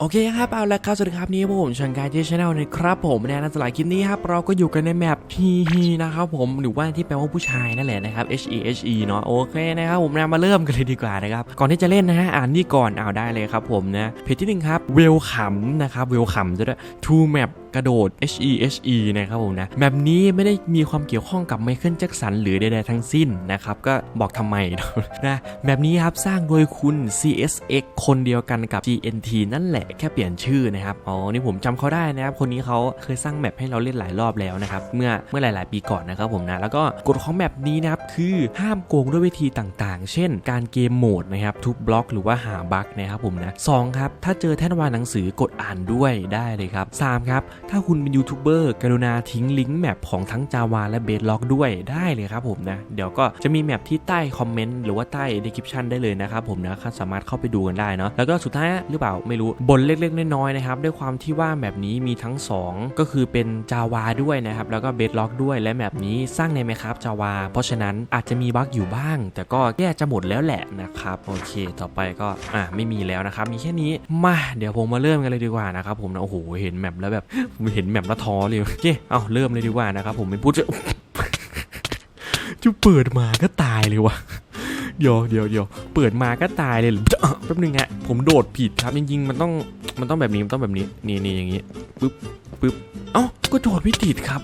โอเคครับเอาละครับสวัสดีครับนี่ผมชันกายที่ชาแนลนะครับผมในนันสลายคลิปนี้ครับเราก็อยู่กันในแมปฮีฮีนะครับผมหรือว่าที่แปลว่าผู้ชายนั่นแหละนะครับ H E H E เนาะโอเคนะครับผมนะมาเริ่มกันเลยดีกว่านะครับก่อนที่จะเล่นนะฮะอ่านนี่ก่อนเอาได้เลยครับผมนะเพจที่หนึ่งครับเวลคัมนะครับเวลคัมจะด้วย True Map กระโดด H E H E นะครับผมนะแบบนี้ไม่ได้มีความเกี่ยวข้องกับไมเคิลแจ็คสันหรือใดๆทั้งสิ้นนะครับ ก็บอกทำไมนะแบบนี้ครับสร้างโดยคุณ CSX คนเดียวกันกับ GNT นั่นแหละแค่เปลี่ยนชื่อนะครับอ๋อนี่ผมจำเขาได้นะครับคนนี้เขาเคยสร้างแมปให้เราเล่นหลายรอบแล้วนะครับเมื่อเมื่อหลาย ๆ ปีก่อนนะครับผมนะแล้วก็กฎของแมปนี้นะครับคือห้ามโกงด้วยวิธีต่างๆ เช่น การเกมโหมดนะครับทุบบล็อกหรือว่าหาบั๊กนะครับผมนะสองครับถ้าเจอแท่นวางหนังสือกดอ่านด้วยได้เลยครับสามครับถ้าคุณเป็นยูทูบเบอร์กรุณาทิ้งลิงก์แมปของทั้ง Java และ b บ d ล็อกด้วยได้เลยครับผมนะเดี๋ยวก็จะมีแมปที่ใต้คอมเมนต์หรือว่าใต้ description ได้เลยนะครับผมนะสามารถเข้าไปดูกันได้เนาะแล้วก็สุดท้ายหรือเปล่าไม่รู้บนเล็กๆน้อยๆนะครับด้วยความที่ว่าแมปนี้มีทั้ง 2 ก็คือเป็น Java ด้วยนะครับแล้วก็ b บ d ล็อกด้วยและแมปนี้สร้างใน Minecraft Java เพราะฉะนั้นอาจจะมีบั๊กอยู่บ้าง แต่ก็แก้จะหมดแล้วแหละนะครับโอเค ต่อไปก็อะไม่มีแล้วนะครับมีแค่นี้มาเดี๋ยวผมมาเริ่มกันเลยดีกว่านะครับผมนะโอ้โหเห็นแมปแล้วแบบเห็นแมปแล้วท้อเลยโอเคเอาเริ่มเลยดีกว่านะครับผมไม่พูดจะจะเปิดมาก็ตายเลยว่ะ เดี๋ยวเดี๋ยวเดี๋ยวเปิดมาก็ตายเลยแป๊บนึงฮะผมโดดผิดครับจริงๆมันต้องมันต้องแบบนี้มันต้องแบบนี้นี่นี่อย่างนี้ปึ๊บปึ๊บเอ้าก็โดดไม่ติดครับ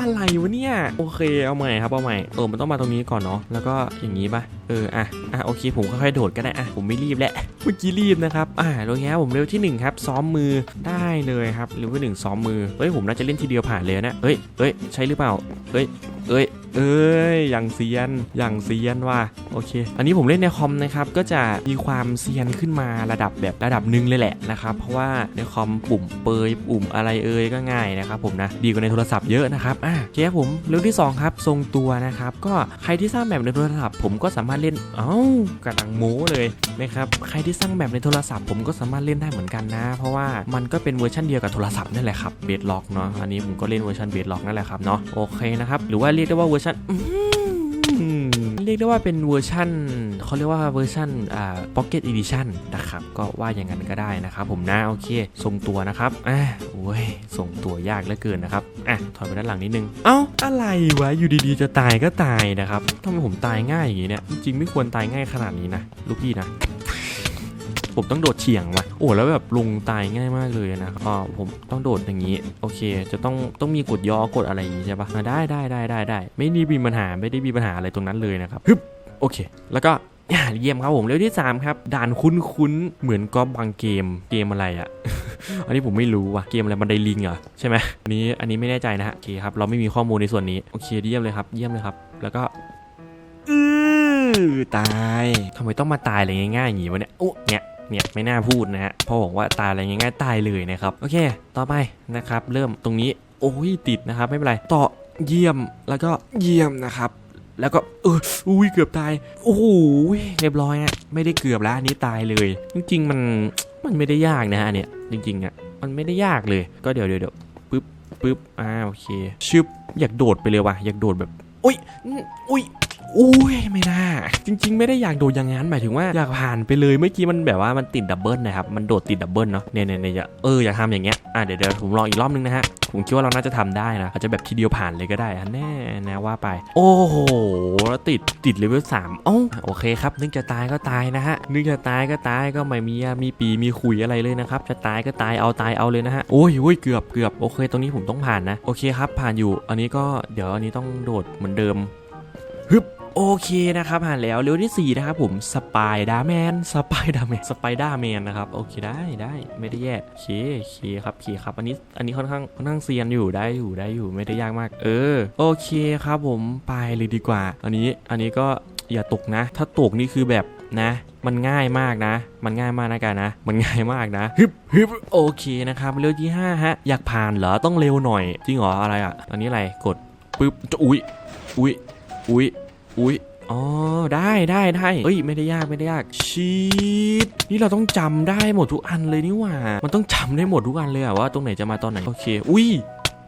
อะไรวะเนี่ยโอเคเอาใหม่ครับเอาใหม่เออมันต้องมาตรงนี้ก่อนเนาะแล้วก็อย่างนี้ปะ อออะอะโอเคผมค่อยๆโดดก็ได้อะผมไม่รีบแหละเมื่อกี้รีบนะครับอ่าตรงนี้ผมเร็วที่หนึ่งครับซ้อมมือได้เลยครับเร็วที่หนึ่งซ้อมมือเฮ้ยผมน่าจะเล่นทีเดียวผ่านเลยนะเฮ้ยเฮ้ยใช่หรือเปล่าเฮ้ยเอ้ยเอ้ย อย่างเซียน อย่างเซียนว่ะ โอเค อันนี้ผมเล่นในคอมนะครับ ก็จะมีความเซียนขึ้นมาระดับแบบระดับหนึ่งเลยแหละนะครับ เพราะว่าในคอมปุ่มเปยปุ่มอะไรเอ่ยก็ง่ายนะครับผมนะ ดีกว่าในโทรศัพท์เยอะนะครับ อะโอเคผมเรื่องที่ 2 ครับ ทรงตัวนะครับ ก็ใครที่สร้างแบบในโทรศัพท์ผมก็สามารถเล่น เอ้ากระดังโม้เลยนะครับ ใครที่สร้างแบบในโทรศัพท์ผมก็สามารถเล่นได้เหมือนกันนะ เพราะว่ามันก็เป็นเวอร์ชันเดียวกับโทรศัพท์นั่นแหละครับเบสล็อกเนาะ อันนี้ผมก็เล่นเวอร์ชันเบสล็อกนั่นแหละครับเนาะ โอเคนะครับ หรือว่าเรียกได้ว่าเวอร์ชันอ เรียกได้ว่าเป็นเวอร์ชันเขาเรียกว่าเวอร์ชันอ่าพ็อกเก็ตเอดิชั่นนะครับ ก็ว่าอย่างนั้นก็ได้นะครับผมนะ โอเค ทรงตัวนะครับอะโอ้ยทรงตัวยากเหลือเกินนะครับอะถอยไปด้านหลังนิดนึง เอ้า อะไรวะ อยู่ดีๆ จะตายก็ตายนะครับทำไมผมตายง่ายอย่างนี้เนี่ย จริงไม่ควรตายง่ายขนาดนี้นะ ลูกพี่นะ ผมต้องโดดเฉียงว่ะโอ้แล้วแบบลุงตายง่ายมากเลยนะอ๋อผมต้องโดดอย่างนี้ โอเค จะต้องต้องมีกดย่อกดอะไรอย่างนี้ใช่ปะ่ะได้ได้ได้ได้ได้ไม่ได้มีปัญหาไม่ได้มีปัญหาอะไรตรงนั้นเลยนะครับฮึบโอเค แล้วก็เยี่ยมครับผมเร็วที่ 3 ครับ ด่านคุ้นๆ เหมือนก็บางเกมเกมอะไรอะอันนี้ผมไม่รู้ว่ะเกมอะไรบันไดลิงเหรอใช่ไหมอันนี้อันนี้ไม่แน่ใจนะฮะโอเคครับเราไม่มีข้อมูลในส่วนนี้โอเคเยี่ยมเลยครับเยี่ยมเลยครับ แล้วก็อือตายทำไมต้องมาตายอะไรง่ายๆอย่างนี้วะเนี่ยโอ้เนี่ย เนี่ยไม่น่าพูดนะฮะเพราะบอกว่าตายอะไรง่ายๆตายเลยนะครับโอเค ต่อไปนะครับ เริ่มตรงนี้โอ้ยติดนะครับไม่เป็นไรต่อเยี่ยมแล้วก็เยี่ยมนะครับแล้วก็เอออุ้ยเกือบตายโอ้โหเรียบร้อยฮะไม่ได้เกือบแล้วอันนี้ตายเลย จริงๆมันมันไม่ได้ยากนะฮะเนี่ยจริงๆอะมันไม่ได้ยากเลย ก็เดี๋ยวเดี๋ยวปึ๊บปึ๊บอ่าโอเคชึบอยากโดดไปเลยว่ะอยากโดดแบบอุ้ยอุ้ย อุ้ยไม่น่า จริง ๆ ไม่ได้อยากโดดอย่างนั้นหมายถึงว่าอยากผ่านไปเลยเมื่อกี้มันแบบว่ามันติดดับเบิลนะครับมันโดดติดดับเบิลเนาะเนี่ยเนี่ยเนี่ยเอออยากทำอย่างเงี้ยอะเดี๋ยวเดี๋ยวผมลองอีกรอบนึงนะฮะผมคิดว่าเราน่าจะทำได้นะอาจจะแบบทีเดียวผ่านเลยก็ได้แน่นะว่าไป โอ้โหแล้วติดติดเลเวลสามโอ้าโอเคครับนึกจะตายก็ตายนะฮะนึกจะตายก็ตายก็ไม่มีมีปีมีคุยอะไรเลยนะครับจะตายก็ตายเอาตายเอาเลยนะฮะโอ้ยโอ้ยเกือบเกือบโอเค ตรงนี้ผมต้องผ่านนะ โอเคครับผ่านอยู่ อันนี้ก็เดี๋ยวอันนี้ต้องโดดเหมือนเดิมฮึบ โอเคนะครับผ่านแล้วเร็วที่4นะครับผมสไปดาแมนสไปดาแมนสไปดาแมนนะครับโอเคได้ได้ไม่ได้แย่โอเคโอเคครับโอเคครับอันนี้อันนี้ค่อนข้างค่อนข้างเซียนอยู่ได้อยู่ได้อยู่ไม่ได้ยากมาก เออโอเคครับผมไปเลยดีกว่า อันนี้อันนี้ก็อย่าตกนะ ถ้าตกนี่คือแบบนะ มันง่ายมากนะ มันง่ายมากนะกันนะ มันง่ายมากนะฮึบฮึบโอเคนะครับเร็วที่ห้าฮะอยากผ่านเหรอต้องเร็วหน่อยจริงเหรออะไรอะอันนี้อะไรกดปึ๊บจะอุ้ยอุ้ยอุ้ย อุ้ยอ๋อได้ได้ได้เอ้ยไม่ได้ยากไม่ได้ยากชีตนี่เราต้องจำได้หมดทุกอันเลยนี่หว่า มันต้องจำได้หมดทุกอันเลยอะว่าตรงไหนจะมาตอนไหนโอเค อุ้ย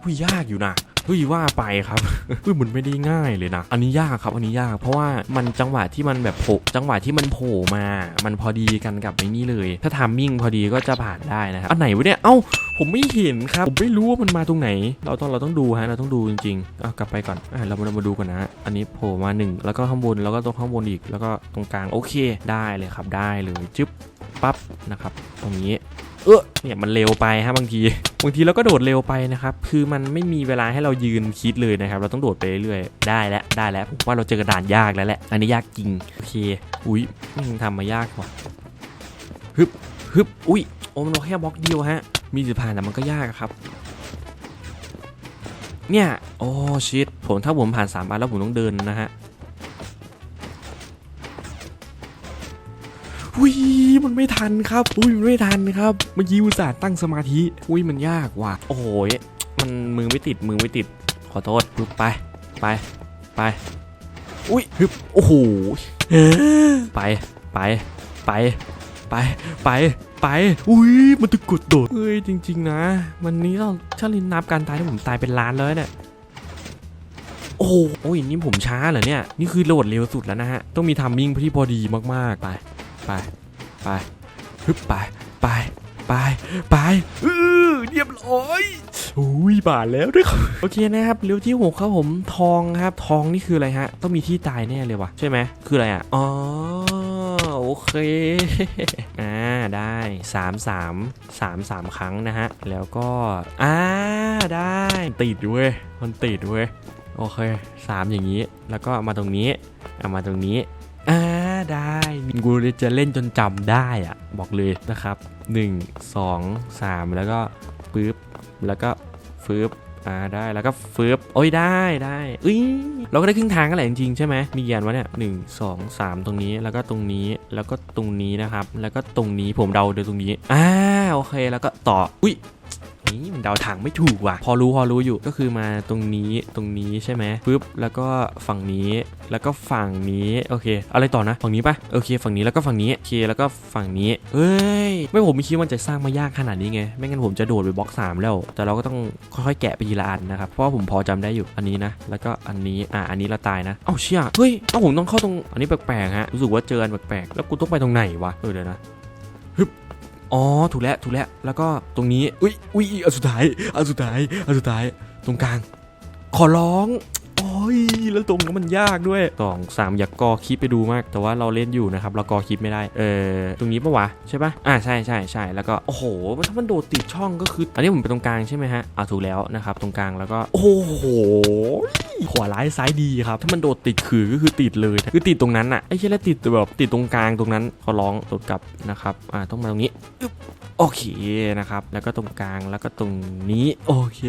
อุ้ยยากอยู่นะเฮ้ยว่าไปครับเฮ้ยมันไม่ได้ง่ายเลยนะ อันนี้ยากครับ อันนี้ยาก เพราะว่ามันจังหวะที่มันแบบโผล่จังหวะที่มันโผล่มา มันพอดีกันกับไอ้นี่เลย ถ้าทามมิ่งพอดีก็จะผ่านได้นะครับ อันไหนวะเนี่ย เอ้า ผมไม่เห็นครับ ผมไม่รู้ว่ามันมาตรงไหน เราต้องเราต้องดูฮะ เราต้องดูจริงๆอะกลับไปก่อนอะเรามาเรามาดูกันนะ อันนี้โผล่มาหนึ่งแล้วก็ข้างบน แล้วก็ตรงข้างบนอีก แล้วก็ตรงกลาง โอเค ได้เลยครับ ได้เลย จึ๊บ ปั๊บ นะครับ ตรงนี้ เออเนี่ยมันเร็วไปฮะบางที บางทีเราก็โดดเร็วไปนะครับ คือมันไม่มีเวลาให้เรายืนคิดเลยนะครับ เราต้องโดดไปเรื่อยๆ ได้แล้ว ได้แล้ว ผมว่าเราเจอกระดานยากแล้วแหละ อันนี้ยากจริง โอเค อุ้ยม่งทำมายากว่ะฮึบฮึบอุ้ย โอ้มันแค่บล็อกเดียวฮะ มีสิผ่านแต่มันก็ยากครับ เนี่ย โอ้ชิตผมถ้าผมผ่านสามอันแล้วผมต้องเดินนะฮะ อุ้ยมันไม่ทันครับอุ้ยมันไม่ทันครับเมื่อกี้อุตส่าห์ตั้งสมาธิอุ้ยมันยากว่ะโอ้โหยมันมือไม่ติดมือไม่ติด ขอโทษปึ๊บไปไปไปอุ้ยฮึบโอ้โหไปไปไปไปไปไป อุ้ย มันจะกดโดดเอ้ย จริง ๆ นะมันนี้เราถ้าลินนับการตายที่ผมตายเป็นล้านเลยเนี่ย โอ้โหโอ้ยนี่ผมช้าเหรอเนี่ย นี่คือโหลดเร็วสุดแล้วนะฮะ ต้องมีทัมมิ่งที่พอดีมาก ๆ ไป ไปไปฮึบไปไปไปไปเออเรียบร้อยอุ้ยบาทแล้วด้วยครับโอเคนะครับเร็วที่หกครับผมทองครับ ทองนี่คืออะไรฮะ ต้องมีที่ตายแน่เลยวะใช่ไหมคืออะไรอะอ๋อโอเคอ่าได้สามสามสามสามครั้งนะฮะ แล้วก็อ่าได้ติดเว้ยมันติดเว้ยโอเคสามอย่างนี้ แล้วก็มาตรงนี้เอามาตรงนี้ ได้กูจะเล่นจนจำได้อะบอกเลยนะครับ 1 2 3 แล้วก็ปึ๊บแล้วก็ฟืบอ่าได้แล้วก็ฟืบโอ้ยได้ได้เอ้ยเราก็ได้ครึ่งทางกันแหละจริงๆใช่ไหมมีกี่อันวะเนี่ยหนึ่งสองสามตรงนี้แล้วก็ตรงนี้แล้วก็ตรงนี้นะครับ แล้วก็ตรงนี้ผมเดาเดี๋ยวตรงนี้อ่าโอเคแล้วก็ต่ออุ้ย นี่มันเดาทางไม่ถูกว่ะ พอรู้พอรู้อยู่ก็คือมาตรงนี้ตรงนี้ใช่ไหมปึ๊บแล้วก็ฝั่งนี้แล้วก็ฝั่งนี้โอเคอะไรต่อนะฝั่งนี้ปะโอเค ฝั่งนี้แล้วก็ฝั่งนี้โอเคแล้วก็ฝั่งนี้เอ้ยไม่ผมไม่คิดว่าจะสร้างมายากขนาดนี้ไงไม่งั้นผมจะโดดไปบล็อกสามแล้ว แต่เราก็ต้องค่อยๆแกะไปทีละอันนะครับเพราะว่าผมพอจำได้อยู่อันนี้นะ แล้วก็อันนี้อะอันนี้เราตายนะเอ้าเชี่ยเฮ้ยเอ้าผมต้องเข้าตรงอันนี้แปลกๆฮะรู้สึกว่าเจออันแปลกๆแล้วกูต้องไปตรงไหนวะเออเดี๋ยวนะ อ๋อถูกแล้วถูกแล้วแล้วก็ตรงนี้อุ้ยอุ้ยอันสุดท้ายอันสุดท้ายอันสุดท้ายตรงกลาง ขอร้อง โอ้ยแล้วตรงนั้นมันยากด้วยสองสามอยากกอคลิปไปดูมาก แต่ว่าเราเล่นอยู่นะครับเรากอคลิปไม่ได้ เออตรงนี้ปะวะใช่ปะอ่าใช่ใช่ใช่แล้วก็โอ้โหถ้ามันโดดติดช่องก็คืออันนี้ผมเป็นตรงกลางใช่ไหมฮะอ่าถูกแล้วนะครับตรงกลางแล้วก็โอ้โหขวาร้ายซ้ายดีครับ ถ้ามันโดดติดคือก็คือติดเลยคือติดตรงนั้นอะไอ้เช่แล้วติดแบบติดตรงกลางตรงนั้นขอร้องโดดกลับนะครับอ่าต้องมาตรงนี้อึ๊บโอเคนะครับ แล้วก็ตรงกลางแล้วก็ตรงนี้ โอเค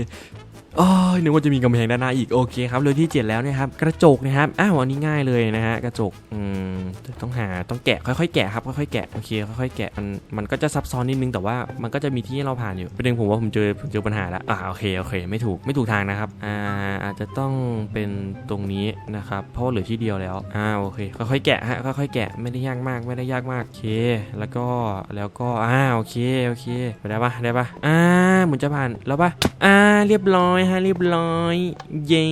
โอ้ยนึกว่าจะมีกำแพงด้านหน้าอีกโอเคครับเรื่องที่ 7 แล้วนะครับกระจกนะครับอ้าวอันนี้ง่ายเลยนะฮะกระจกอืมต้องหาต้องแกะค่อยๆแกะครับค่อยๆแกะโอเคค่อยๆแกะมันมันก็จะซับซ้อนนิดนึงแต่ว่ามันก็จะมีที่ให้เราผ่านอยู่ประเด็นผมว่าผมเจอผมเจอปัญหาแล้วอ่าโอเคโอเค ไม่ถูกไม่ถูกทางนะครับอ่าอาจจะต้องเป็นตรงนี้นะครับเพราะเหลือที่เดียวแล้วอ่าโอเคค่อยๆแกะฮะค่อยๆแกะไม่ได้ยากมากไม่ได้ยากมากโอเค แล้วก็แล้วก็อ่าโอเคโอเคไปได้ปะได้ปะอ่าเหมือนจะผ่านแล้วปะอ่าเรียบร้อยฮะเรียบร้อย เย้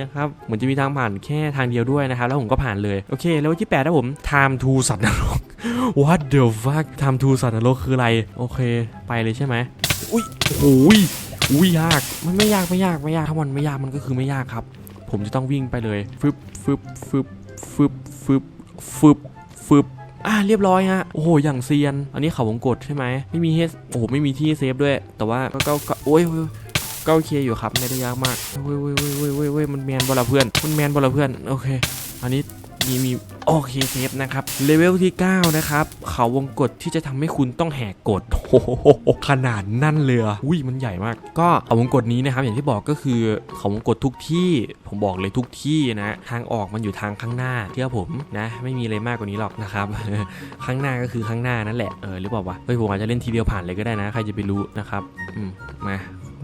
นะครับเหมือนจะมีทางผ่านแค่ทางเดียวด้วยนะครับ แล้วผมก็ผ่านเลย โอเค แล้วที่แปดนะผม time to สัตว์นรก what the fuck time to สัตว์นรกคืออะไร โอเค ไปเลยใช่ไหมอุ้ยโอ้ยอุ้ยยาก มันไม่ยากไม่ยากไม่ยาก ถ้ามันไม่ยากมันก็คือไม่ยากครับ ผมจะต้องวิ่งไปเลย ฟึบฟึบฟึบฟึบฟึบฟึบฟึบอ่าเรียบร้อยฮะ โอ้โห อย่างเซียน อันนี้เขาวงกดใช่ไหม ไม่มีเฮสโอ้โห ไม่มีที่เซฟด้วย แต่ว่าก็ก็ก็โอ้ยโอ้ย ก็โอเคอยู่ครับไม่ได้ยากมากเว้ยเว้ยเว้ยเว้ยเว้ยเว้ยมันแมนบอลเพื่อนมันแมนบอลเพื่อนโอเค อันนี้มีมีโอเคเซฟนะครับเลเวลที่ 9 นะครับ เขาวงกดที่จะทำให้คุณต้องแหกกฎโอ้โหขนาดนั่นเลยอุ้ยมันใหญ่มาก ก็เขาวงกดนี้นะครับ อย่างที่บอกก็คือเขาวงกดทุกที่ผมบอกเลยทุกที่นะทางออกมันอยู่ทางข้างหน้าเชื่อผมนะ ไม่มีอะไรมากกว่านี้หรอกนะครับ ข้างหน้าก็คือข้างหน้านั่นแหละเออหรือเปล่าวะเฮ้ยผมอาจจะเล่นทีเดียวผ่านเลยก็ได้นะ ใครจะไปรู้นะครับอืมมา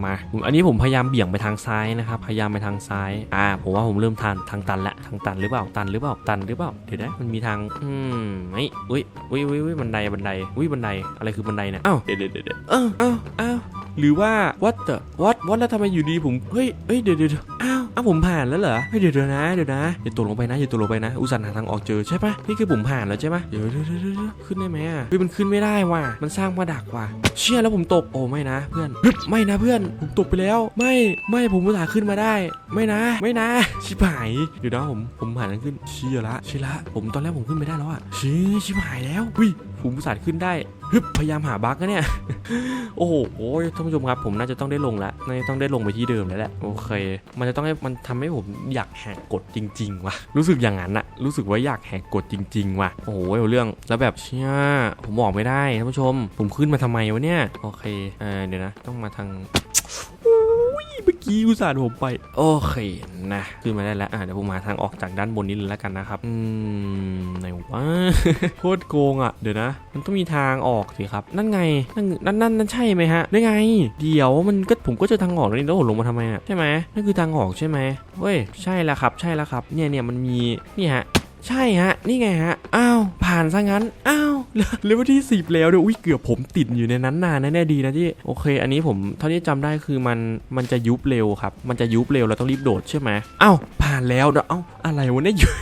มา อันนี้ผมพยายามเบี่ยงไปทางซ้ายนะครับ พยายามไปทางซ้าย อ่า ผมว่าผมเริ่มทานทางตันละ ทางตันหรือเปล่า ตันหรือเปล่า ตันหรือเปล่า เดี๋ยวนะ มันมีทาง อืมไม่อุ้ยอุ้ยอุ้ยอุ้ยบันได บันได อุ้ยบันได อะไรคือบันไดเนี่ยอ้าวเดี๋ยวเดี๋ยวเดี๋ยวอ้าเอ้าเอ้าหรือว่า what the what what แล้วทำไมอยู่ดีผม เฮ้ยเฮ้ย เดี๋ยวเดี๋ยวอ้าวอ้าวผมผ่านแล้วเหรอ เฮ้ย เดี๋ยวเดี๋ยวนะ เดี๋ยวนะ อย่าตกลงไปนะ อย่าตกลงไปนะ อุตส่าห์หาทางออกเจอใช่ปะนี่คือผมผ่านแล้วใช่ปะเดี๋ยวเดี๋ยวเดี๋ยวเดี๋ยวขึ้นได้ไหมอะเฮ้ยมันขึ้นไม่ได้ว่ะ มันสร้างมาดักว่ะ เชี่ยแล้วผมตก โอ้ไม่นะเพื่อน ไม่นะเพื่อนผมตกไปแล้ว ไม่ไม่ผมอุตส่าห์ขึ้นมาได้ ไม่นะ ไม่นะ ชิบหายเดี๋ยวนะผมผมผ่านทางขึ้นเชี่ยละเชี่ยละ ผมตอนแรกผมขึ้นไม่ได้แล้วอะเชี่ยชิบหายแล้วหุ้ยผมอุตส่าห์ขึ้นได้ฮึบพยายามหาบั๊กนะเนี่ย โอ้โหโอ้ยท่านผู้ชมครับ ผมน่าจะต้องได้ลงละน่าจะต้องได้ลงไปที่เดิมแล้วแหละ โอเค มันจะต้องให้มันทำให้ผมอยากแหกกฎจริง ๆ ว่ะ รู้สึกอย่างนั้นอะรู้สึกว่าอยากแหกกฎจริง ๆ ว่ะ โอ้โหเรื่อง แล้วแบบเชี่ย ผมบอกไม่ได้ท่านผู้ชม ผมขึ้นมาทำไมวะเนี่ย โอเค เออเดี๋ยวนะ ต้องมาทาง เมื่อกี้อุตส่าห์ผมไป โอเคนะขึ้นมาได้แล้วอะเดี๋ยวผมมาทางออกจากด้านบนนี้เลยแล้วกันนะครับ อืมไหนวะโคตรโกงอะ เดี๋ยวนะ มันต้องมีทางออกสิครับ นั่นไง นั่นนั่นนั่นนั่นใช่ไหมฮะได้ไง เดี๋ยวมันก็ผมก็เจะทางออกแล้วนี่แล้วผมลงมาทำไมอะใช่ไหมนั่นคือทางออกใช่ไหมเฮ้ยใช่แล้วครับ ใช่แล้วครับ เนี่ยเนี่ยมันมีนี่ฮะ ใช่ฮะ นี่ไงฮะอ้าวผ่านซะงั้นอ้าว เลเวลที่10แล้วเดี๋ยวอุ้ยเกือบผมติดอยู่ในนั้นนานแน่ดีนะที่โอเค อันนี้ผมเท่าที่จำได้คือมันมันจะยุบเร็วครับ มันจะยุบเร็วเราต้องรีบโดดใช่ไหมอ้าวผ่านแล้วเด้ออ้าอะไรวะเนี่ยอยู่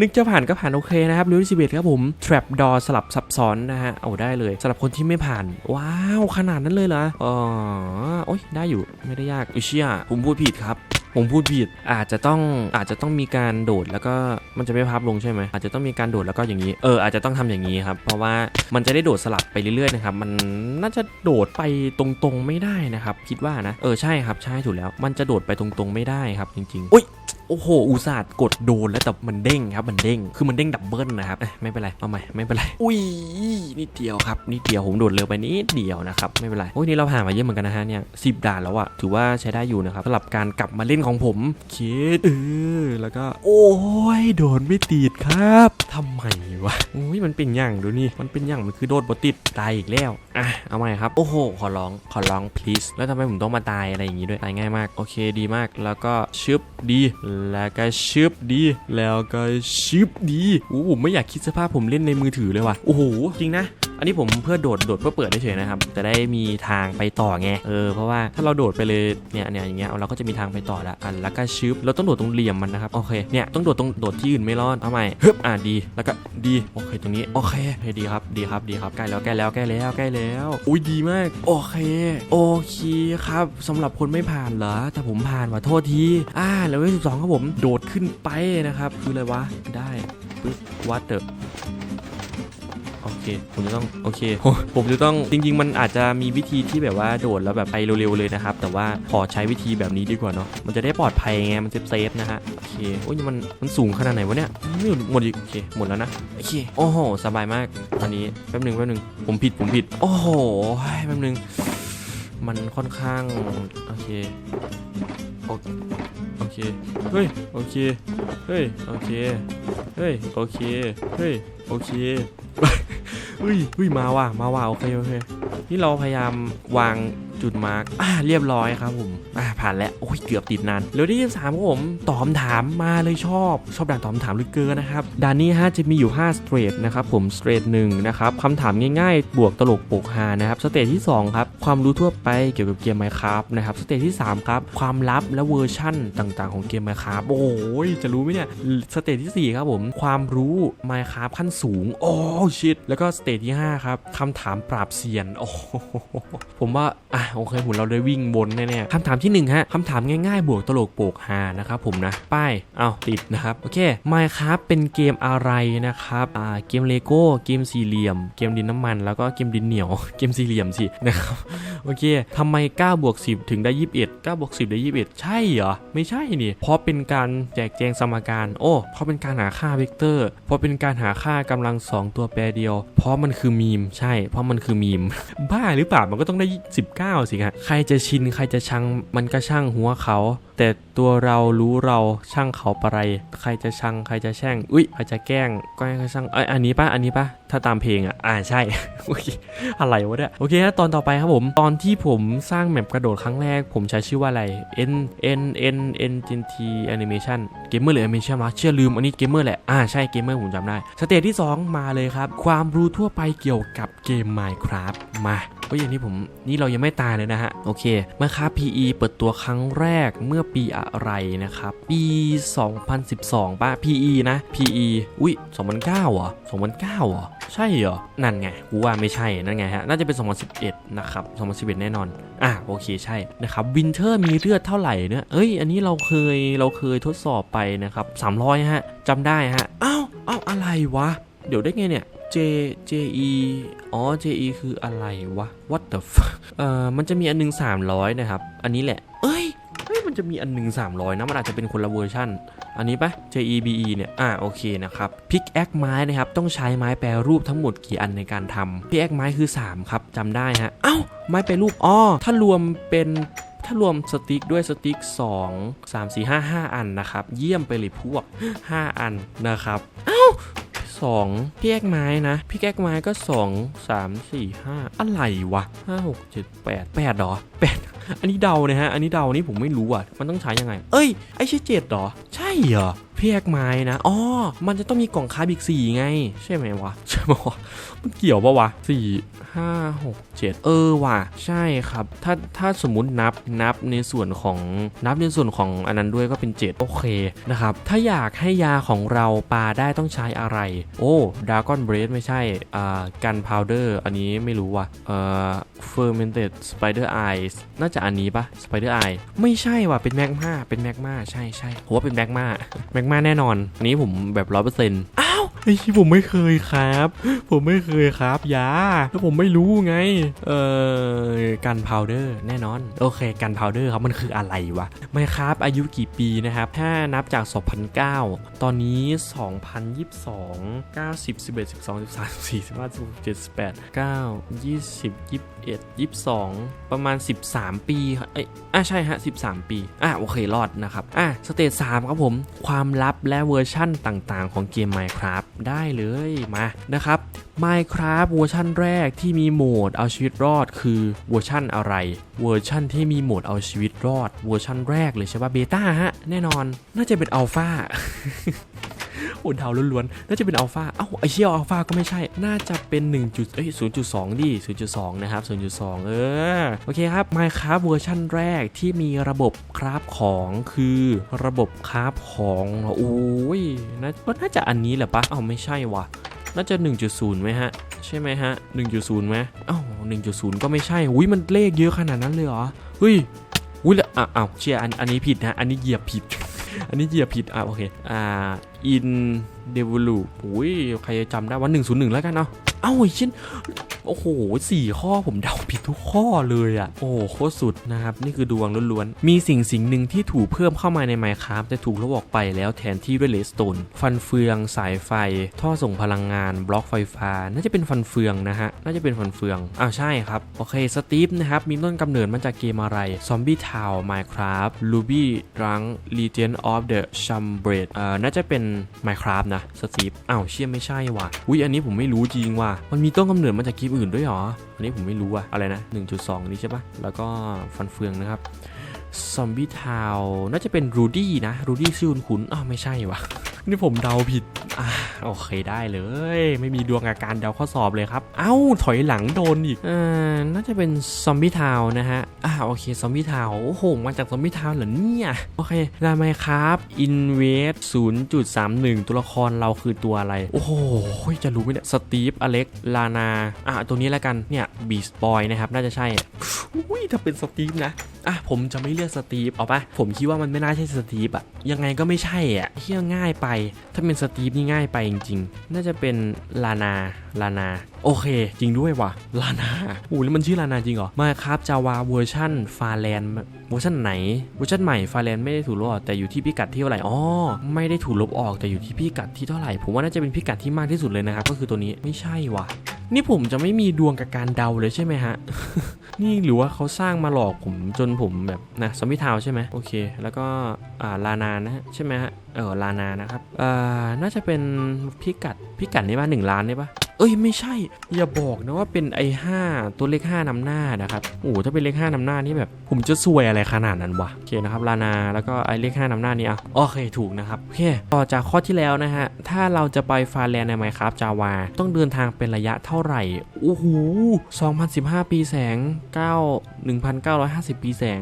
นึกจะผ่านก็ผ่านโอเคนะครับเลเวลที่11ครับผม trap door สลับซับซ้อนนะฮะเอาได้เลยสำหรับคนที่ไม่ผ่าน ว้าว ขนาดนั้นเลยเหรออ๋อโอ้ยได้อยู่ไม่ได้ยากอุเชียผมพูดผิดครับ ผมพูดผิดอาจจะต้องอาจจะต้องมีการโดดแล้วก็มันจะไม่พับลงใช่ไหมอาจจะต้องมีการโดดแล้วก็อย่างนี้เอออาจจะต้องทำอย่างนี้ครับเพราะว่ามันจะได้โดดสลับไปเรื่อยๆนะครับมันน่าจะโดดไปตรงๆไม่ได้นะครับ คิดว่านะเออใช่ครับใช่ถูกแล้ว มันจะโดดไปตรงๆไม่ได้ครับจริงๆอุ้ยโอ้โห อุตส่าห์กดโดนแล้วแต่มันเด้งครับ มันเด้ง คือมันเด้งดับเบิลนะครับเอ้ยไม่เป็นไร เอาใหม่ ไม่เป็นไร อุ้ย นิดเดียวครับ นิดเดียว ผมโดดเร็วไปนิดเดียวนะครับ ไม่เป็นไร โอ้ยนี่เราผ่านมาเยอะเหมือนกันนะฮะเนี่ยสิบด่านแล้วอะถือว่าใช้ได้อยู่นะครับสำหรับการกลับมาเล่นของผมคิดเออแล้วก็ โอ้ยโดนไม่ติดครับทำไมวะอุ้ยมันเป็นอย่างดูนี่มันเป็นอย่างมันคือโดดบติดตายอีกแล้วอะเอาใหม่ครับโอ้โหขอร้องขอร้อง please แล้วทำไมผมต้องมาตายอะไรอย่างงี้ด้วยตายง่ายมากโอเคดีมาก แล้วก็ชึบดี แล้วก็ชึบดี แล้วก็ชึบดีโอ้ผมไม่อยากคิดสภาพผมเล่นในมือถือเลยว่ะโอ้โหจริงนะอันนี้ผมเพื่อโดดโดดเพื่อเปิดเฉยๆนะครับจะได้มีทางไปต่อไงเออเพราะว่าถ้าเราโดดไปเลยเนี่ยเนี่ยอย่างเงี้ยเราก็จะมีทางไปต่อละอันแล้วก็ชึบเราต้องโดดตรงเหลี่ยมมันนะครับโอเคเนี่ยต้องโดดตรงโดดที่อื่นไม่รอดเอาใหม่ฮึบอะดีแล้วก็ดีโอเคตรงนี้โอเคดีครับดีครับดีครับใกล้แล้วใกล้แล้วใกล้แล้วใกล้แล้วอุ้ยดีมากโอเคโอเคครับสำหรับคนไม่ผ่านเหรอแต่ผมผ่านว่ะโทษทีอ่าเลเวล12ครับผมโดดขึ้นไปนะครับคืออะไรวะได้ปึ๊บวัดเดอ โอเค ผมจะต้องโอเค ผมจะต้องจริง ๆ มันอาจจะมีวิธีที่แบบว่าโดดแล้วแบบไปเร็วๆเลยนะครับ แต่ว่าขอใช้วิธีแบบนี้ดีกว่าเนาะมันจะได้ปลอดภัยไงมันเซฟๆนะฮะโอเคโอ้ยมันมันสูงขนาดไหนวะเนี่ยไม่หมดอีกโอเคหมดแล้วนะโอเคโอ้โหสบายมากอันนี้แป๊บหนึ่งแป๊บหนึ่งผมผิดผมผิด โอ้โหแป๊บหนึ่งมันค่อนข้างโอเคโอโอเค เฮ้ย โอเค เฮ้ย โอเค เฮ้ย โอเค เฮ้ย โอเคเฮ้ยเฮ้ยมาว่ะมาว่ะโอเคโอเคนี่เราพยายามวาง จุดมาร์กอ่าเรียบร้อยครับผมอ่าผ่านแล้วโอ้ยเกือบติดนานแล้วที่23ครับผมตอบคำถามมาเลยชอบ ชอบด่านตอบคำถามลือเกินนะครับด่านนี้ฮะจะมีอยู่ 5 สเตรทนะครับผมสเตรทหนึ่งนะครับคำถามง่ายๆ บวกตลกปกฮานะครับสเตรทที่2ครับความรู้ทั่วไปเกี่ยวกับเกม Minecraft นะครับสเตจที่3ครับความลับและเวอร์ชั่นต่างๆ ของเกม Minecraft โอ้ยจะรู้ไหมเนี่ยสเตจที่4ครับผมความรู้ Minecraft ขั้นสูงโอ้ชิตแล้วก็สเตจที่5ครับคำถามปราบเซียนโอ้ผมว่าอะโอเคผมเราได้วิ่งบนแน่ๆคำถามที่ 1 ฮะคำถามง่ายๆ บวกตลกโปกฮานะครับผมนะ ป้ายเอาติดนะครับ โอเค Minecraft เป็นเกมอะไรนะครับอ่าเกมเลโก้เกมสี่เหลี่ยม เกมดินน้ำมัน แล้วก็เกมดินเหนียว เกมสี่เหลี่ยมสินะครับโอเคทำไม9บวก10 ถึงได้ 21 9บวก10 ได้ 21 ใช่เหรอ ไม่ใช่นี่ เพราะเป็นการแจกแจงสมการ โอ้เพราะเป็นการหาค่าเวกเตอร์ เพราะเป็นการหาค่ากำลัง 2 ตัวแปรเดียว เพราะมันคือมีม ใช่ เพราะมันคือมีม บ้าหรือเปล่า มันก็ต้องได้ 19สิฮะใครจะชินใครจะชังมันก็ช่างหัวเขา แต่ตัวเรารู้เราช่างเขาปะไร ใครจะชังใครจะแช่ง อุ้ยใครจะแกล้งก็ให้เขาช่างเอ้ยอันนี้ปะอันนี้ปะถ้าตามเพลงอะอ่าใช่โอเคอะไรวะเนี่ยโอเคฮะตอนต่อไปครับผมตอนที่ผมสร้างแมปกระโดดครั้งแรก ผมใช้ชื่อว่าอะไร N N N N G T Animation เกมเมอร์หรือ Animation วะเชื่อลืมอันนี้เกมเมอร์แหละอ่าใช่เกมเมอร์ผมจำได้สเตจที่ 2 มาเลยครับ ความรู้ทั่วไปเกี่ยวกับเกม Minecraft มา เฮ้ยอันนี้ผมนี่เรายังไม่ตายเลยนะฮะ โอเคมื่อครับ PE เปิดตัวครั้งแรกเมื่อปีอะไรนะครับ ปี 2012ป่ะ PE นะ PE อุ้ย2009เหรอ2009เหรอใช่เหรอ นั่นไงกูว่าไม่ใช่ นั่นไงฮะ น่าจะเป็น 2011 นะครับ 2011 แน่นอน อะ โอเคใช่นะครับวินเทอร์มีเลือดเท่าไหร่เนี่ยเอ้ย อันนี้เราเคยเราเคยทดสอบไปนะครับ 300 ฮะจำได้ฮะอ้าวอ้าวอะไรวะ เดี๋ยวได้ไงเนี่ย J J E อ๋อ J E คืออะไรวะ What the fuck เอ่อมันจะมีอันหนึง 300 นะครับ อันนี้แหละ เอ้ยเฮ้ย มันจะมีอันหนึ่ง300 นะ มันอาจจะเป็นคนละเวอร์ชันอันนี้ปะ JEBE เนี่ย อ่า โอเคนะครับ พิกแอคไม้นะครับ ต้องใช้ไม้แปรรูปทั้งหมดกี่อันในการทำพิกแอคไม้คือ 3 ครับจำได้ฮะ เอ้า ไม้แปรรูป อ๋อ ถ้ารวมเป็นถ้ารวมสติ๊กด้วยสติ๊ก2 3 4 5 5 อันนะครับ เยี่ยมไปเลยพวก 5 อันนะครับ เอ้า สองพี่แอกไม้นะ พี่แอกไม้ก็สองสามสี่ห้าอะไรวะห้าหกเจ็ดแปดแปดหรอแปดอันนี้เดานะฮะ อันนี้เดานี่ผมไม่รู้อะ มันต้องใช้ยังไง เอ้ย ไอ้ใช่เจ็ดหรอ ใช่เหรอ เพี่แอกไม้นะอ๋อมันจะต้องมีกล่องคาบอีกสี่ไง ใช่ไหมวะใช่ไหมวะมันเกี่ยวปะวะสี่ห้าหกเจ็ดเออว่ะใช่ครับ ถ้าถ้าสมมุตินับนับในส่วนของนับในส่วนของอันนั้นด้วยก็เป็น7โอเคนะครับ ถ้าอยากให้ยาของเราปาได้ต้องใช้อะไร โอ้ดากอนเบรดไม่ใช่อ่ากันพาวเดอร์อันนี้ไม่รู้ว่ะเอ่อ fermented spider eyes น่าจะอันนี้ปะ spider eye ไม่ใช่ว่ะเป็นแมกมาเป็นแมกมาใช่ใช่ผมว่าเป็นแมกมาแมกมาแน่นอนอันนี้ผมแบบร้อยเปอร์เซ็นต์อ้าวไอ้ที่ผมไม่เคยครับ ผมไม่เคยครับยาแล้วผมไม่รู้ไง เอ่อกันพาวเดอร์แน่นอน โอเคกันพาวเดอร์ครับมันคืออะไรวะไม่ครับ อายุกี่ปีนะครับ ถ้านับจาก 2009 ตอนนี้ 2022 90 11 12 13 14 15 16 17 18 9 20 21 22 ประมาณ 13 ปีครับเอ้ยอะใช่ฮะ 13 ปี อะโอเครอดนะครับ อะสเตจ3ครับผมความลับและเวอร์ชั่นต่างๆ ของเกม Minecraft ได้เลยมานะครับ Minecraft เวอร์ชันแรกที่มีโหมดเอาชีวิตรอดคือเวอร์ชันอะไร เวอร์ชันที่มีโหมดเอาชีวิตรอดเวอร์ชันแรกเลยใช่ป่ะเบต้าฮะแน่นอนน่าจะเป็นอัลฟา โอ้เดาล้วนๆน่าจะเป็นอัลฟาเอ้าไอเชียอัลฟาก็ไม่ใช่ น่าจะเป็น1จุดเอ้ย0.2ดิ0.2 นะครับ 0.2 เออ โอเคครับ Minecraft เวอร์ชันแรกที่มีระบบคราฟของคือระบบคราฟของเหรอโอ้ยน่าก็น่าจะอันนี้แหละปะเอ้าไม่ใช่วะน่าจะ 1.0ไหมฮะ ใช่ไหมฮะ 1.0ไหมอ้าว1.0 ก็ไม่ใช่อุ้ยมันเลขเยอะขนาดนั้นเลยเหรอเฮ้ยอุ้ยแล้วอะอ้าวเชียร์อันอันนี้ผิดนะ อันนี้เหยียบผิด อันนี้เหยียบผิด อะโอเค อ่า in develop อุ้ยใครจะจำได้ว่า101 แล้วกันเนาะ เอ้าไอ้ชิ้นโอ้โหสี่ข้อผมเดาผิดทุกข้อเลยอะ่ะ โอ้โคตรสุดนะครับ นี่คือดวงล้วนๆ มีสิ่งสิ่งหนึ่งที่ถูกเพิ่มเข้ามาใน Minecraft แต่ถูกลบออกไปแล้วแทนที่ด้วยเลสโตนฟันเฟือง สายไฟ ท่อส่งพลังงาน บล็อกไฟฟ้า น่าจะเป็นฟันเฟืองนะฮะ น่าจะเป็นฟันเฟือง อ้าวใช่ครับ โอเค สตีฟนะครับ มีต้นกำเนิดมาจากเกมอะไร Zombie Town Minecraft Ruby Drunk Legend of the Chambred เอ่อน่าจะเป็น Minecraft นะ สตีฟ อ้าวเชี่ยไม่ใช่ว่ะ อุ้ยอันนี้ผมไม่รู้จริงว่ะมันมีต้นกำเนิดมาจากคลิปอื่นด้วยเหรอ อันนี้ผมไม่รู้อะอะไรนะ 1.2 นี่ใช่ปะแล้วก็ฟันเฟืองนะครับ ซอมบี้ทาวน่าจะเป็นรูดี้นะรูดี้ชื่อคุ้นอ้าวไม่ใช่วะนี่ผมเดาผิดอ่าโอเคได้เลย ไม่มีดวงอาการเดาข้อสอบเลยครับ เอ้าถอยหลังโดนอีกอ่าน่าจะเป็นซอมบี้ทาวนะฮะอ่าโอเคซอมบี้ทาวโอ้โหมาจากซอมบี้ทาวเหรอเนี่ยโอเคได้ไหมครับอินเวส0.31ตัวละครเราคือตัวอะไร โอ้โหจะรู้ไหมเนี่ยสตีฟอเล็กลานาอะตัวนี้แล้วกันเนี่ยบีสบอยนะครับน่าจะใช่อุ้ยถ้าเป็นสตีฟนะอะผมจะไม่เลือกสตีฟเอาปะผมคิดว่ามันไม่น่าใช่สตีฟอะยังไงก็ไม่ใช่อะเฮียง่ายไป ถ้าเป็นสตีฟนี่ง่ายไปจริงๆ น่าจะเป็นลานาลานาโอเค จริงด้วยว่ะลานาอู้แล้วมันชื่อลานาจริงเหรอมาครับจาวาเวอร์ชั่นฟาแลนเวอร์ชันไหนเวอร์ชันใหม่ฟาแลนไม่ได้ถูกลบออกแต่อยู่ที่พิกัดที่เท่าไหร่อ๋อไม่ได้ถูกลบออกแต่อยู่ที่พิกัดที่เท่าไหร่ ผมว่าน่าจะเป็นพิกัดที่มากที่สุดเลยนะครับก็คือตัวนี้ไม่ใช่ว่ะ นี่ผมจะไม่มีดวงกับการเดาเลยใช่ไหมฮะ นี่หรือว่าเขาสร้างมาหลอกผมจนผมแบบนะซอมบี้ทาวใช่ไหมโอเค แล้วก็อ่าลานานะฮะใช่ไหมฮะเออลานานะครับอ่าน่าจะเป็นพิกัดพิกัดนี่ป่ะหนึ่งล้านนี่ป่ะ เอ้ยไม่ใช่ อย่าบอกนะว่าเป็นไอ้ห้าตัวเลขห้านำหน้านะครับโอ้โหถ้าเป็นเลขห้านำหน้านี่แบบ ผมจะซวยอะไรขนาดนั้นวะโอเคนะครับลานาแล้วก็ไอ้เลขห้านำหน้านี่อะโอเคถูกนะครับโอเคต่อจากข้อที่แล้วนะฮะถ้าเราจะไปฟาแลนด์ในไมครับจาวาต้องเดินทางเป็นระยะเท่าไหร่โอ้โห2015 ปีแสง 9 1950 ปีแสง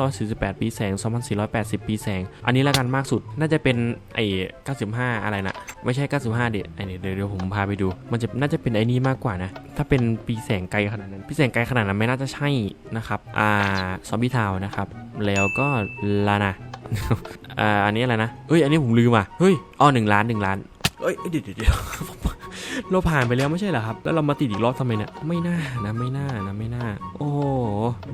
1948 ปีแสง 2480 ปีแสง อันนี้ละกันมากสุดน่าจะเป็นไอ้95 อะไรนะไม่ใช่ 95 เด็ดไอ้เดี๋ยวเดี๋ยวผมพาไปดูมันจะน่าจะเป็นไอ้นี้มากกว่านะ ถ้าเป็นปีแสงไกลขนาดนั้นปีแสงไกลขนาดนั้นไม่น่าจะใช่นะครับอ่าซอมบี้ทาวนะครับแล้วก็ลานาอ่าอันนี้อะไรนะเอ้ยอันนี้ผมลืมอะเฮ้ยอ๋อหนึ่งล้านหนึ่งล้านเอ้ยเดี๋ยวเดี๋ยวเราผ่านไปแล้วไม่ใช่เหรอครับ แล้วเรามาติดอีกรอบทำไมเนี่ยไม่น่านะไม่น่านะไม่น่า โอ้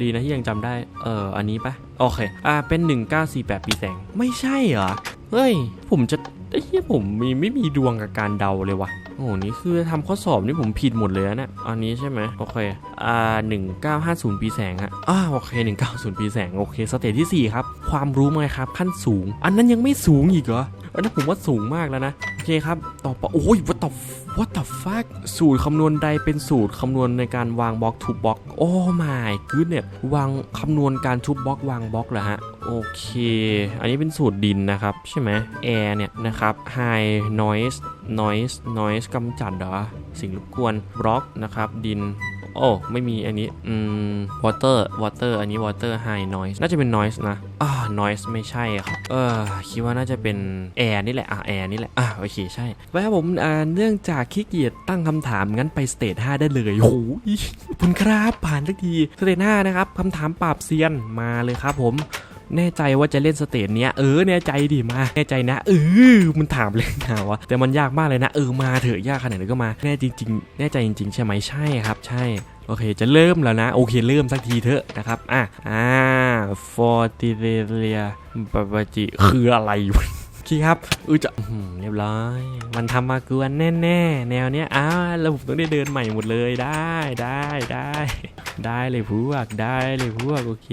ดีนะที่ยังจำได้ เอออันนี้ปะโอเค อ่าเป็น 1948 ปีแสง ไม่ใช่เหรอ เฮ้ย ผมจะ ไอ้เหี้ยผมมีไม่มีดวงกับการเดาเลยวะโอ้โหนี่คือทำข้อสอบนี่ผมผิดหมดเลยนะเนี่ยอันนี้ใช่ไหมโอเคอ่าหนึ่งเก้าห้าศูนย์ปีแสงฮะอ่าโอเคหนึ่งเก้าศูนย์ปีแสงโอเคสเตจที่สี่ครับความรู้ไหมครับขั้นสูง อันนั้นยังไม่สูงอีกเหรอ อันนั้นผมว่าสูงมากแล้วนะ โอเคครับ ต่อไปโอ้ย what the what the fuck สูตรคำนวณใดเป็นสูตรคำนวณในการวางบล็อกทุบบล็อก โอ้ my คือเนี่ยวางคำนวณการทุบบล็อกวางบล็อกเหรอฮะ โอเค อันนี้เป็นสูตรดินนะครับ ใช่ไหม air เนี่ยนะครับ high noise noise noise กำจัดเหรอ สิ่งรบกวนบล็อกนะครับดิน โอ้ไม่มีอันนี้ อืม water water อันนี้ water high noise น่าจะเป็น noise นะ อ่า noise ไม่ใช่ครับ เออ คิดว่าน่าจะเป็น air นี่แหละ อะ air นี่แหละ อะ โอเค ใช่ไปครับผมอ่าเนื่องจากขี้เกียจตั้งคำถามงั้นไปสเตจ5ได้เลยโอ้โหคุณครับผ่านสักทีสเตจ5นะครับคำถามปราบเซียนมาเลยครับผม แน่ใจว่าจะเล่นสเตจเนี้ยเออแน่ใจดิมา แน่ใจนะเออมันถามเลยนะวะแต่มันยากมากเลยนะเออมาเถอะยากขนาดไหนก็มาแน่จริงๆแน่ใจจริงๆ ใช่ไหมใช่ครับ ใช่โอเค จะเริ่มแล้วนะ โอเค เริ่มสักทีเถอะนะครับ อะ อ่าฟอร์ติเรียปปจิ คืออะไรวะ เคครับเออจะเรียบร้อย มันทำมากวนแน่ๆ แนวเนี้ยอ้าวแล้วผมต้องได้เดินใหม่หมดเลยได้ได้ได้ ได้เลยพวกได้เลยพวกโอเค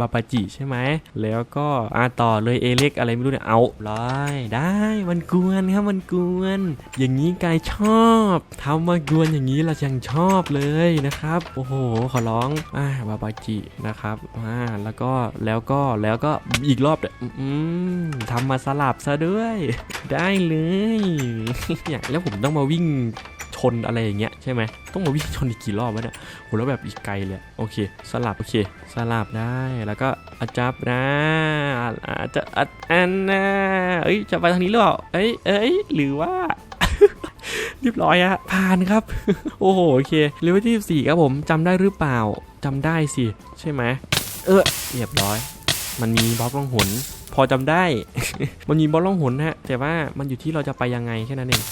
บาปาจิใช่ไหมแล้วก็อะต่อเลยเอเล็กอะไรไม่รู้เนี่ยเอาร้อยได้มันกวนครับมันกวน อย่างนี้กายชอบทำมากวนอย่างนี้เรายังชอบเลยนะครับ โอ้โหขอร้องอะบาปาจินะครับอ่าแล้วก็แล้วก็แล้วก็อีกรอบเด้ออืมทำมาสลับซะด้วย ได้เลยอย่างแล้วผมต้องมาวิ่งชนอะไรอย่างเงี้ยใช่ไหมต้องมาวิ่งชนอีกกี่รอบวะเนี่ยโหแล้วแบบอีกไกลเลยโอเค สลับโอเค สลับได้แล้วก็อาจับนะอาจจะอัดอันนะเอ้ยจะไปทางนี้หรือเปล่าเอ้ยเอ้ยหรือว่าเรียบร้อยอะผ่านครับ โอ้โหโอเคเลเวลที่สี่ครับผมจำได้หรือเปล่าจำได้สิใช่ไหมเออเรียบร้อย มันมีบล็อกล่องหน พอจำได้ มันมีบอกล่องหนนฮะ แต่ว่ามันอยู่ที่เราจะไปยังไงแค่นั้นเอง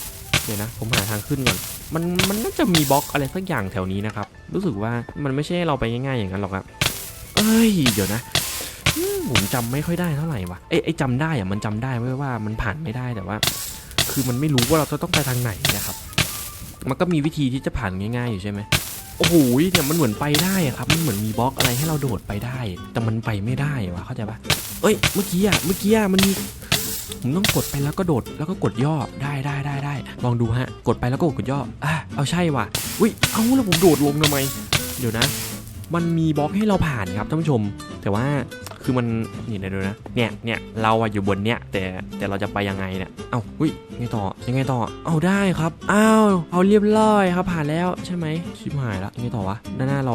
เดี๋ยวนะ ผมหาทางขึ้นก่อน มันมันน่าจะมีบล็อกอะไรสักอย่างแถวนี้นะครับ รู้สึกว่ามันไม่ใช่เราไปง่ายๆอย่างนั้นหรอกครับ เอ้ย เดี๋ยวนะผมจำไม่ค่อยได้เท่าไหร่วะเอ้ยไอ้จำได้อะมันจำได้ไว้ว่ามันผ่านไม่ได้แต่ว่า คือมันไม่รู้ว่าเราจะต้องไปทางไหนนะครับ มันก็มีวิธีที่จะผ่านง่ายๆอยู่ใช่ไหม โอ้โหเนี่ยมันเหมือนไปได้ครับ มันเหมือนมีบล็อกอะไรให้เราโดดไปได้ แต่มันไปไม่ได้วะเข้าใจปะเอ้ย เมื่อกี้อะเมื่อกี้อะมันมีผมต้องกดไปแล้วก็โดดแล้วก็กดย่อได้ได้ได้ได้ลองดูฮะ กดไปแล้วก็กดย่ออะเอาใช่ว่ะอุ้ยเอาแล้วผมโดดลงทำไมเดี๋ยวนะ มันมีบล็อกให้เราผ่านครับท่านผู้ชม แต่ว่าคือมันนี่นะดูนะเนี่ยเนี่ยเราอะอยู่บนเนี่ยแต่แต่เราจะไปยังไงเนี่ยเอ้าอุ้ยยังไงต่อยังไงต่อเอาได้ครับอ้าวเอาเรียบร้อยครับผ่านแล้วใช่ไหมชิบหายละยังไงต่อวะด้านหน้าเรา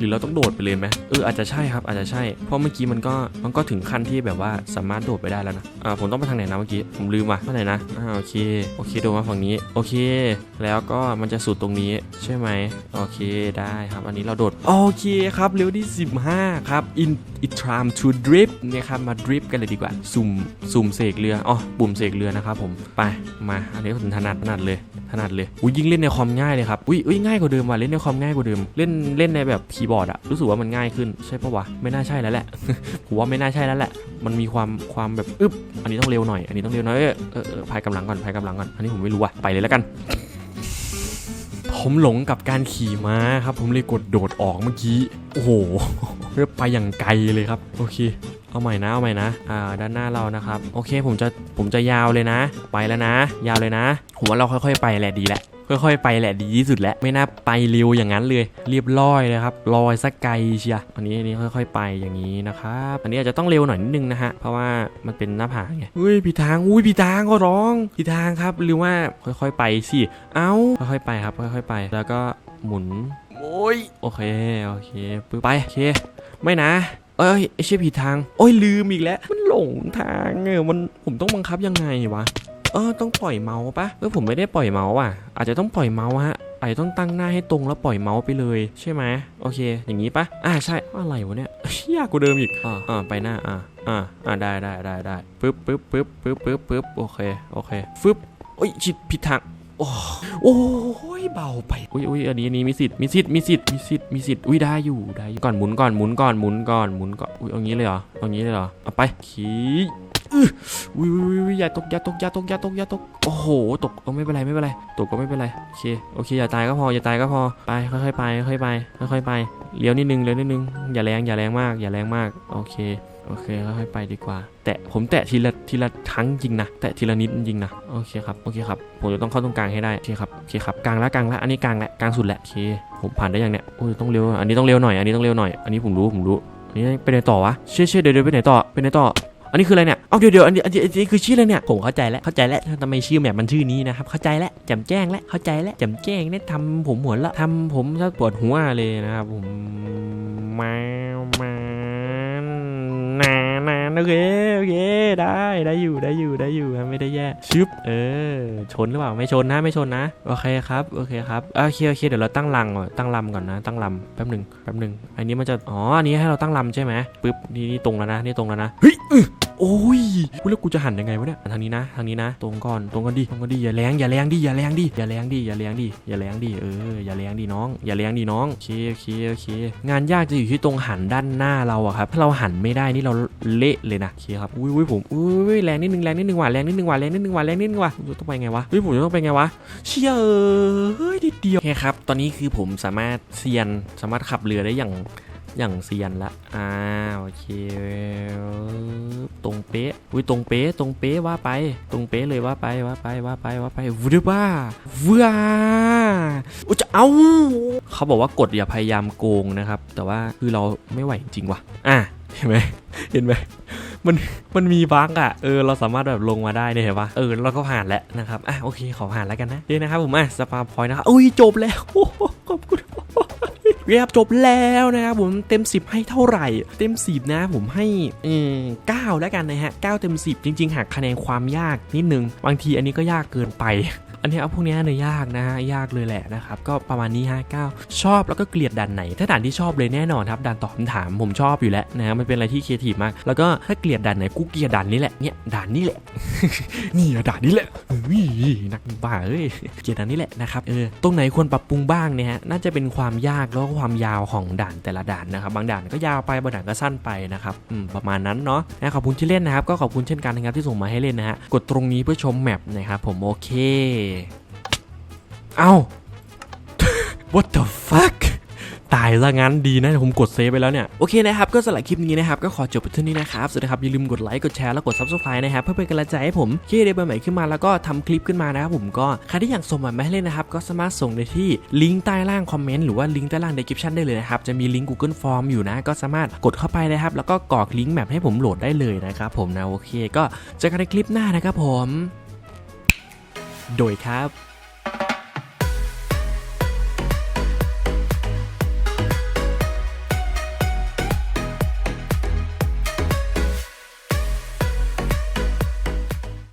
หรือเราต้องโดดไปเลยไหมเอออาจจะใช่ครับอาจจะใช่เพราะเมื่อกี้มันก็มันก็ถึงขั้นที่แบบว่าสามารถโดดไปได้แล้วนะอ่าผมต้องไปทางไหนนะเมื่อกี้ผมลืมว่ะทางไหนนะอ่าโอเคโอเคโดดมาฝั่งนี้โอเค แล้วก็มันจะสุดตรงนี้ใช่ไหมโอเคได้ครับ อันนี้เราโดดโอเคครับเร็วที่ 15 ครับ in it time to drip เนี่ยครับมา drip กันเลยดีกว่าสุ่มสุ่มเสกเรืออ๋อปุ่มเสกเรือนะครับผมไปมาอันนี้ผมถนัดถนัดเลยถนัดเลยอุ้ยยิ่งเล่นในคอมง่ายเลยครับอุ้ยอุ้ยง่ายกว่าเดิมว่ะเล่นในคอมง่ายกว่าเดิมเล่นเล่นในแบบคีย์ย์บอร์ดอะรู้สึกว่ามันง่ายขึ้นใช่ปะวะไม่น่าใช่แล้วแหละผมว่าไม่น่าใช่แล้วแหละ มันมีความความแบบอึบอันนี้ต้องเร็วหน่อยอันนี้ต้องเร็วหน่อยเออเออพายกำลังก่อนพายกำลังก่อนอันนี้ผมไม่รู้อะไปเลยแล้วกัน ผมหลงกับการขี่ม้าครับ ผมเลยกดโดดออกเมื่อกี้โอ้โหเรียกไปอย่างไกลเลยครับ โอเคเอาใหม่นะเอาใหม่นะอ่าด้านหน้าเรานะครับ โอเคผมจะผมจะยาวเลยนะ ไปแล้วนะ ยาวเลยนะผมว่าเราค่อย ๆ ไปแหละดีแหละ ค่อยๆไปแหละดีที่สุดแล้วไม่น่าไปเร็วอย่างนั้นเลย เรียบร้อยเลยครับลอยสักไกลเชียอันนี้อันนี้ค่อย ๆ ไปอย่างนี้นะครับอันนี้อาจจะต้องเร็วหน่อยนิดนึงนะฮะเพราะว่ามันเป็นหน้าผาไงอุ้ยผิดทางอุ้ยผิดทางก็ร้องผิดทางครับหรือว่าค่อยๆไปสิเอ้าค่อยๆไปครับค่อยๆไป แล้วก็หมุนโอ้ยโอเคโอเคปึ๊บไปโอเคไม่นะเอ้ยไอเชี่ยผิดทาง โอ้ยลืมอีกแล้ว มันหลงทางเออมันผมต้องบังคับยังไงวะ เออต้องปล่อยเมาส์ปะเออผมไม่ได้ปล่อยเมาส์อะ อาจจะต้องปล่อยเมาส์ฮะอาจจะต้องตั้งหน้าให้ตรงแล้วปล่อยเมาส์ไปเลย ใช่ไหมโอเค อย่างนี้ปะอ่าใช่อะไรวะเนี่ยยากกว่าเดิมอีกอ่าอ่าไปหน้าอ่าอ่าอ่าได้ได้ได้ได้ปึ๊บปึ๊บปึ๊บปึ๊บปึ๊บปึ๊บโอเคโอเคฟึบโอ้ยชิดผิดทางโอ้โอ้ยเบาไปอุ้ยอุ้ยอันนี้อันนี้มีสิทธิ์มีสิทธิ์มีสิทธิ์มีสิทธิ์มีสิทธิ์อุ้ยได้อยู่ได้อยู่ก่อนหมุนก่อนหมุนก่อนหมุนก่อนหมุนก่อนอุ้ยเอางี้เลยเหรอเอางี้เลยเหรอเอาไปขี่ อื้ออุ้ยอุ้ยอยอย่าตกอย่าตกอย่าตกอย่าตกอย่าตกโอ้โห ตกก็ไม่เป็นไรไม่เป็นไรตกก็ไม่เป็นไรโอเคโอเคอย่าตายก็พออย่าตายก็พอไปค่อยๆไปค่อยๆไปค่อยๆไปเลี้ยวนิดนึงเลี้ยวนิดนึงอย่าแรงอย่าแรงมากอย่าแรงมากโอเคโอเคค่อยๆไปดีกว่า แตะผมแตะทีละทีละครั้งจริงนะแตะทีละนิดจริงนะโอเคครับโอเคครับผมจะต้องเข้าตรงกลางให้ได้โอเคครับโอเคครับกลางแล้วกลางแล้วอันนี้กลางแล้วกลางสุดแหละโอเคผมผ่านได้ยังเนี่ยโอ้ยต้องเร็วอันนี้ต้องเร็วหน่อยอันนี้ต้องเร็วหน่อยอันนี้ผมรู้ผมรู้อันนี้ไปไหนต่อวะเชื่อเชื่อเดี๋ยวเดี๋ยวไปไหนต่อไปไหนต่อ อันนี้คืออะไรเนี่ย เอาเดี๋ยวเดี๋ยวอันนี้อันนี้คือชื่ออะไรเนี่ย ผมเข้าใจแล้ว เข้าใจแล้วทำไมชื่อแมปมันชื่อนี้นะครับ เข้าใจแล้วแจ่มแจ้งแล้วเข้าใจแล้วแจ่มแจ้งเนี่ยทำผมหัวละทำผมจะปวดหัวเลยนะครับผมมา นโอเคโอเคได้ได้อยู่ได้อยู่ได้อยู่ไม่ได้แย่ชึบเออชนหรือเปล่าไม่ชนนะไม่ชนนะโอเคครับโอเคครับโอเคโอเคเดี๋ยวเราตั้งลังก่อนตั้งลำก่อนนะ ตั้งลำแป๊บหนึ่งแป๊บหนึ่งอันนี้มันจะอ๋ออันนี้ให้เราตั้งลำใช่ไหมปึ๊บนี่นี่ตรงแล้วนะนี่ตรงแล้วนะเฮ้ยโอ้ยกูแล้วกูจะหันยังไงวะเนี่ยทางนี้นะทางนี้นะ ตรงก่อนตรงกันดิตรงกันดิอย่าแรงอย่าแรงดิอย่าแรงดิอย่าแรงดิอย่าแรงดิอย่าแรงดิเอออย่าแรงดิน้อง อย่าแรงดิน้องโอเคโอเคโอเคงานยากจะอยู่ที่ตรงหันด้านหน้าเราอะครับถ้าเราหันไม่ได้นี่เราเละเลยนะโอเคครับอุ้ยอุ้ยผมอุ้ยแรงนิดนึงแรงนิดนึงว่ะแรงนิดนึงว่ะแรงนิดนึงว่ะแรงนิดนึงว่ะต้องไปไงวะเฮ้ยผมจะต้องไปไงวะเชี่ยเฮ้ยนิดเดียวโอเคครับตอนนี้คือผมสามารถเซียนสามารถขับเรือได้อย่างอย่างเซียนละอ่าโอเคตรงเป๊ะอุ้ยตรงเป๊ะตรงเป๊ะว่าไป ตรงเป๊ะเลยว่าไปว่าไปว่าไปว่าไปวืดบ้าว้าอุจะเอาเขาบอกว่ากดอย่าพยายามโกงนะครับ แต่ว่าคือเราไม่ไหวจริงว่ะอะ เห็นไหมเห็นไหมมันมันมีบั๊กอะเออเราสามารถแบบลงมาได้เนี่ยเห็นปะเออเราก็ผ่านแล้วนะครับอะโอเคขอผ่านแล้วกันนะนี่นะครับผมอะสปาพอยนะครับอุ้ยจบแล้วโอ้โหขอบคุณเรียบจบแล้วนะครับผมเต็ม 10 ให้เท่าไหร่ เต็ม 10 นะผมให้เออ9แล้วกันนะฮะ9เต็ม 10 จริง ๆหักคะแนนความยากนิดนึง บางทีอันนี้ก็ยากเกินไป อันนี้เอาพวกนี้เนี่ยยากนะฮะยากเลยแหละนะครับก็ประมาณนี้ฮะ9ชอบแล้วก็เกลียดด่านไหน ถ้าด่านที่ชอบเลยแน่นอนครับด่านตอบคำถามผมชอบอยู่แล้วนะมันเป็นอะไรที่ครีเอทีฟมาก แล้วก็ถ้าเกลียดด่านไหนกูเกลียดด่านนี้แหละเนี่ยด่านนี้แหละนี่ด่านนี้แหละเฮ้ยนักบ้าเอ้ยเกลียดด่านนี้แหละนะครับเออตรงไหนควรปรับปรุงบ้างเนี่ยฮะน่าจะเป็นความยากแล้วก็ความยาวของด่านแต่ละด่านนะครับบางด่านก็ยาวไปบางด่านก็สั้นไปนะครับอืมประมาณนั้นเนาะนะขอบคุณที่เล่นนะครับก็ขอบคุณเช่นกันนะครับที่ส่งมาให้เล่นนะฮะกดตรงนี้เพื่อชมแมปนะครับผมโอเคเอ้า what the fuck ตายซะงั้นดีนะ ผมกดเซฟไปแล้วเนี่ย โอเคนะครับ ก็สำหรับคลิปนี้นะครับ ก็ขอจบไปเท่านี้นะครับสวัสดีครับ อย่าลืมกดไลค์ กดแชร์ แล้วกด subscribe นะครับ เพื่อเป็นกำลังใจให้ผมที่ได้เบอร์ใหม่ขึ้นมาแล้วก็ทำคลิปขึ้นมานะครับผมก็ ใครที่อยากส่งมาให้เล่นนะครับ ก็สามารถส่งได้ที่ลิงก์ใต้ล่างคอมเมนต์หรือว่าลิงก์ใต้ล่าง description ได้เลยนะครับ จะมีลิงก์ Google Form อยู่นะ ก็สามารถกดเข้าไปนะครับ แล้วก็กรอกลิงก์แมปให้ผมโหลดได้เลยนะครับผมนะโอเค ก็เจอกันในคลิปหน้านะครับผม โดยครับ